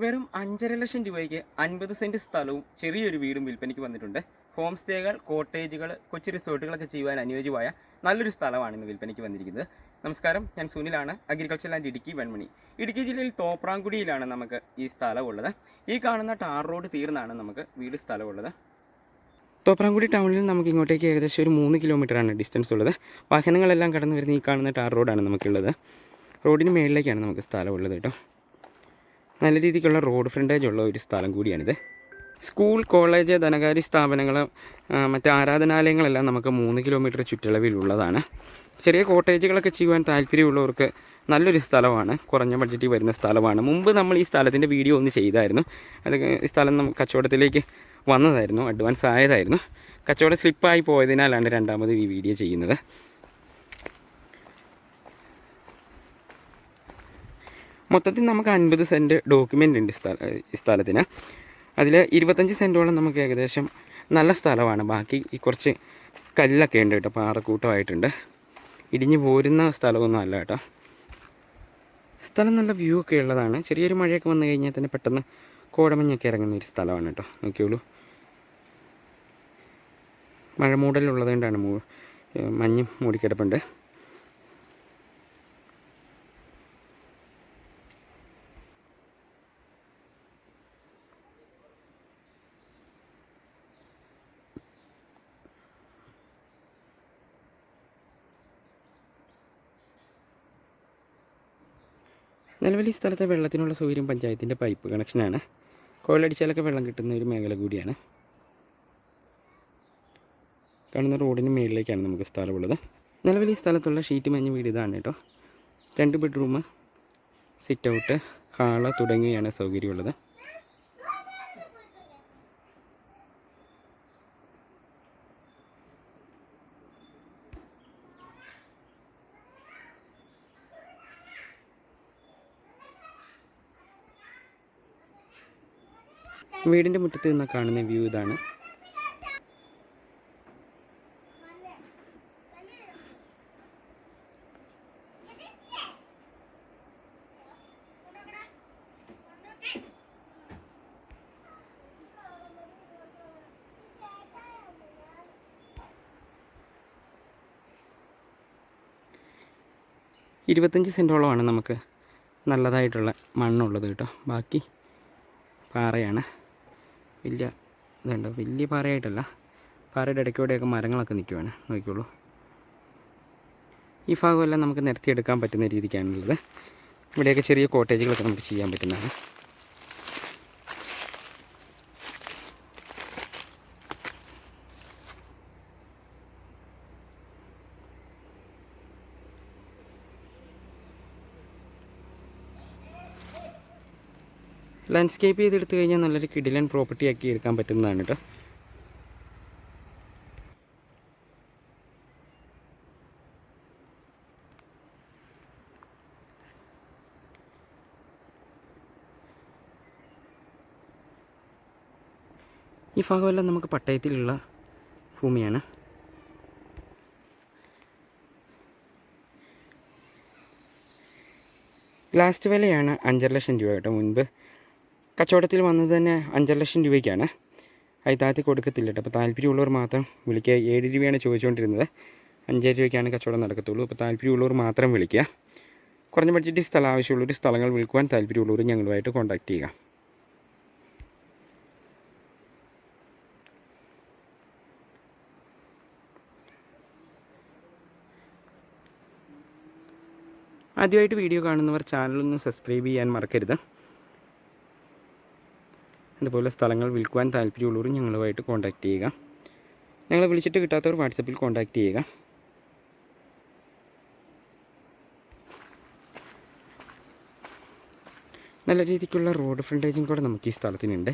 വെറും അഞ്ചര ലക്ഷം രൂപയ്ക്ക് അൻപത് സെന്റ് സ്ഥലവും ചെറിയൊരു വീടും വിൽപ്പനയ്ക്ക് വന്നിട്ടുണ്ട്. ഹോം സ്റ്റേകൾ കോട്ടേജുകൾ കൊച്ചു റിസോർട്ടുകളൊക്കെ ചെയ്യുവാൻ അനുയോജ്യമായ നല്ലൊരു സ്ഥലമാണ് ഇന്ന് വിൽപ്പനയ്ക്ക് വന്നിരിക്കുന്നത്. നമസ്കാരം ഞാൻ സുനിലാണ് അഗ്രികൾച്ചർ ആൻഡ് ഇടുക്കി വെൺമണി. ഇടുക്കി ജില്ലയിൽ തോപ്രാങ്കുടിയിലാണ് നമുക്ക് ഈ സ്ഥലമുള്ളത്. ഈ കാണുന്ന ടാർ റോഡ് തീർന്നാണ് നമുക്ക് വീട് സ്ഥലമുള്ളത്. തോപ്രാങ്കുടി ടൗണിൽ നിന്ന് നമുക്ക് ഇങ്ങോട്ടേക്ക് ഏകദേശം ഒരു മൂന്ന് കിലോമീറ്ററാണ് ഡിസ്റ്റൻസ് ഉള്ളത്. വാഹനങ്ങളെല്ലാം കടന്നു വരുന്ന ഈ കാണുന്ന ടാർ റോഡാണ് നമുക്കുള്ളത്. റോഡിന് മേളിലേക്കാണ് നമുക്ക് സ്ഥലമുള്ളത് കേട്ടോ. നല്ല രീതിക്കുള്ള റോഡ് ഫ്രണ്ടേജ് ഉള്ള ഒരു സ്ഥലം കൂടിയാണിത്. സ്കൂൾ കോളേജ് ധനകാര്യ സ്ഥാപനങ്ങൾ മറ്റ് ആരാധനാലയങ്ങളെല്ലാം നമുക്ക് മൂന്ന് കിലോമീറ്റർ ചുറ്റളവിലുള്ളതാണ് ചെറിയ കോട്ടേജുകളൊക്കെ ചെയ്യുവാൻ താല്പര്യമുള്ളവർക്ക് നല്ലൊരു സ്ഥലമാണ്. കുറഞ്ഞ ബഡ്ജറ്റിൽ വരുന്ന സ്ഥലമാണ്. മുമ്പ് നമ്മൾ ഈ സ്ഥലത്തിന്റെ വീഡിയോ ഒന്ന് ചെയ്തായിരുന്നു. അത് ഈ സ്ഥലം നമുക്ക് കച്ചവടത്തിലേക്ക് വന്നതായിരുന്നു അഡ്വാൻസ് ആയതായിരുന്നു. കച്ചവടം സ്ലിപ്പായി പോയതിനാലാണ് രണ്ടാമത് ഈ വീഡിയോ ചെയ്യുന്നത്. മൊത്തത്തിൽ നമുക്ക് അൻപത് സെന്റ് ഡോക്യുമെന്റ് ഉണ്ട് സ്ഥല സ്ഥലത്തിന്. അതിൽ ഇരുപത്തഞ്ച് സെന്റോളം നമുക്ക് ഏകദേശം നല്ല സ്ഥലമാണ്. ബാക്കി ഈ കുറച്ച് കല്ലൊക്കെ ഉണ്ട് കേട്ടോ പാറക്കൂട്ടമായിട്ടുണ്ട്. ഇടിഞ്ഞു പോരുന്ന സ്ഥലമൊന്നും അല്ല കേട്ടോ. സ്ഥലം നല്ല വ്യൂ ഒക്കെ ഉള്ളതാണ്. ചെറിയൊരു മഴയൊക്കെ വന്നു കഴിഞ്ഞാൽ തന്നെ പെട്ടെന്ന് കോടമഞ്ഞൊക്കെ ഇറങ്ങുന്ന ഒരു സ്ഥലമാണ് കേട്ടോ. നോക്കിയോളൂ. മഴ മൂടലുള്ളത് കൊണ്ടാണ് മഞ്ഞ് മൂടിക്കിടപ്പുണ്ട്. നിലവിൽ സ്ഥലത്തെ വെള്ളത്തിനുള്ള സൗകര്യം പഞ്ചായത്തിന്റെ പൈപ്പ് കണക്ഷനാണ്. കോയിലടിച്ചാലൊക്കെ വെള്ളം കിട്ടുന്ന ഒരു മേഖല കൂടിയാണ്. കാണുന്ന റോഡിന് മുകളിലേക്കാണ് നമുക്ക് സ്ഥലമുള്ളത്. നിലവിൽ ഈ സ്ഥലത്തുള്ള ഷീറ്റ് മഞ്ഞ് വീട് ഇതാണ് കേട്ടോ. രണ്ട് ബെഡ്റൂം സിറ്റ് ഔട്ട് ഹാൾ തുടങ്ങിയാണ് സൗകര്യമുള്ളത്. വീടിന്റെ മുറ്റത്ത് നിന്ന് കാണുന്ന വ്യൂ ഇതാണ്. ഇരുപത്തഞ്ച് സെന്റോളമാണ് നമുക്ക് നല്ലതായിട്ടുള്ള മണ്ണുള്ളത് കേട്ടോ. ബാക്കി പാറയാണ്. വലിയ ഇതുണ്ടോ? വലിയ പാറയായിട്ടല്ല. പാറയുടെ ഇടയ്ക്കൂടെയൊക്കെ മരങ്ങളൊക്കെ നിൽക്കുവാണ്. നോക്കിക്കോളൂ. ഈ ഭാഗമെല്ലാം നമുക്ക് നിരത്തിയെടുക്കാൻ പറ്റുന്ന രീതിക്കാണുള്ളത്. ഇവിടെയൊക്കെ ചെറിയ കോട്ടേജുകളൊക്കെ നമുക്ക് ചെയ്യാൻ പറ്റുന്നതാണ്. ലാൻഡ്സ്കേപ്പ് ചെയ്തെടുത്തു കഴിഞ്ഞാൽ നല്ലൊരു കിടിലൻ പ്രോപ്പർട്ടി ആക്കി എടുക്കാൻ പറ്റുന്നതാണ് കേട്ടോ ഈ ഭാഗമെല്ലാം നമുക്ക് പട്ടയത്തിലുള്ള ഭൂമിയാണ്. ലാസ്റ്റ് വിലയാണ് അഞ്ചര ലക്ഷം രൂപ കേട്ടോ മുൻപ്. കച്ചവടത്തിൽ വന്നത് തന്നെ അഞ്ചര ലക്ഷം രൂപയ്ക്കാണ്. അത് താഴ്ത്തി കൊടുക്കത്തില്ല അപ്പോൾ താല്പര്യമുള്ളവർ മാത്രം വിളിക്കുക. ഏഴ് രൂപയാണ് ചോദിച്ചുകൊണ്ടിരുന്നത്. അഞ്ചര രൂപയ്ക്കാണ് കച്ചവടം നടക്കത്തുള്ളൂ. അപ്പോൾ താല്പര്യമുള്ളവർ മാത്രം വിളിക്കുക. കുറഞ്ഞ ബഡ്ജറ്റിൽ സ്ഥലം ആവശ്യമുള്ളൊരു സ്ഥലങ്ങൾ വിൽക്കുവാൻ താല്പര്യമുള്ളവർ ഞങ്ങളുമായിട്ട് കോൺടാക്റ്റ് ചെയ്യുക. ആദ്യമായിട്ട് വീഡിയോ കാണുന്നവർ ചാനലൊന്ന് സബ്സ്ക്രൈബ് ചെയ്യാൻ മറക്കരുത്. അതുപോലെ സ്ഥലങ്ങൾ വിൽക്കുവാൻ താല്പര്യമുള്ളവർ ഞങ്ങളുമായിട്ട് കോൺടാക്റ്റ് ചെയ്യുക. ഞങ്ങളെ വിളിച്ചിട്ട് കിട്ടാത്തവർ വാട്സപ്പിൽ കോൺടാക്റ്റ് ചെയ്യുക. നല്ല രീതിക്കുള്ള റോഡ് ഫ്രണ്ടേജും കൂടെ നമുക്ക് ഈ സ്ഥലത്തിനുണ്ട്.